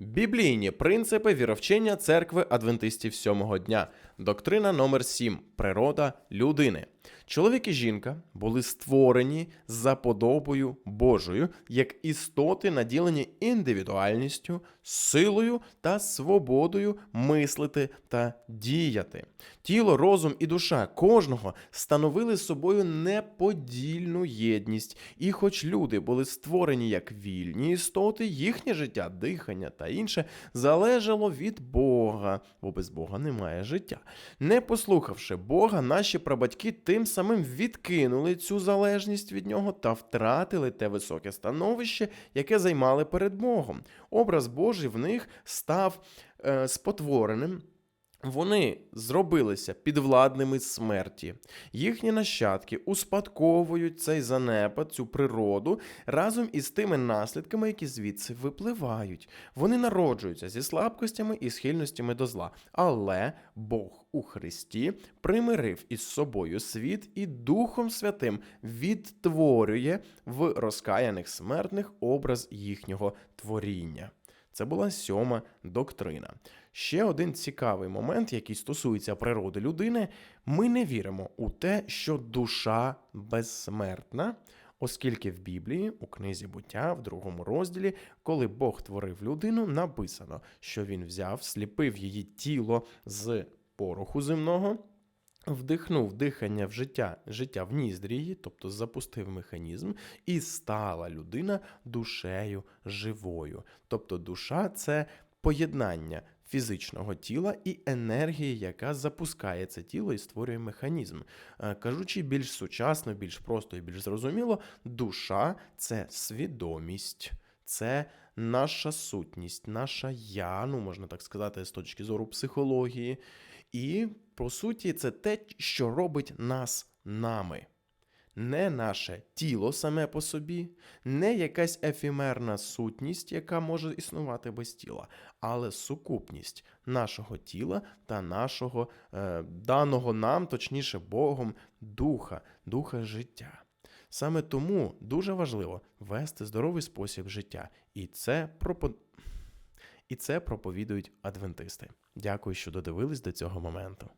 Біблійні принципи віровчення церкви адвентистів сьомого дня. Доктрина номер 7. Природа людини. Чоловік і жінка були створені за подобою Божою як істоти, наділені індивідуальністю, силою та свободою мислити та діяти. Тіло, розум і душа кожного становили собою неподільну єдність, і хоч люди були створені як вільні істоти, їхнє життя, дихання та інше залежало від Бога, бо без Бога немає життя. Не послухавши Бога, наші прабатьки тим самим відкинули цю залежність від нього та втратили те високе становище, яке займали перед Богом. Образ Божий в них став е, спотвореним. Вони зробилися підвладними смерті. Їхні нащадки успадковують цей занепад, цю природу разом із тими наслідками, які звідси випливають. Вони народжуються зі слабкостями і схильностями до зла. Але Бог у Христі примирив із собою світ і Духом Святим відтворює в розкаяних смертних образ їхнього творіння. Це була сьома доктрина. Ще один цікавий момент, який стосується природи людини. Ми не віримо у те, що душа безсмертна, оскільки в Біблії, у книзі буття, в другому розділі, коли Бог творив людину, написано, що він взяв, сліпив її тіло з пороху земного. Вдихнув дихання в життя, життя в ніздрі її, тобто запустив механізм, і стала людина душею живою. Тобто душа це поєднання фізичного тіла і енергії, яка запускає це тіло і створює механізм. Е, Кажучи більш сучасно, більш просто і більш зрозуміло, душа це свідомість. Це наша сутність, наша я, ну можна так сказати, з точки зору психології. І по суті, це те, що робить нас нами. Не наше тіло саме по собі, не якась ефемерна сутність, яка може існувати без тіла, але сукупність нашого тіла та нашого е, даного нам, точніше Богом, духа, духа життя. Саме тому дуже важливо вести здоровий спосіб життя, і це пропо... і це проповідують адвентисти. Дякую, що додивились до цього моменту.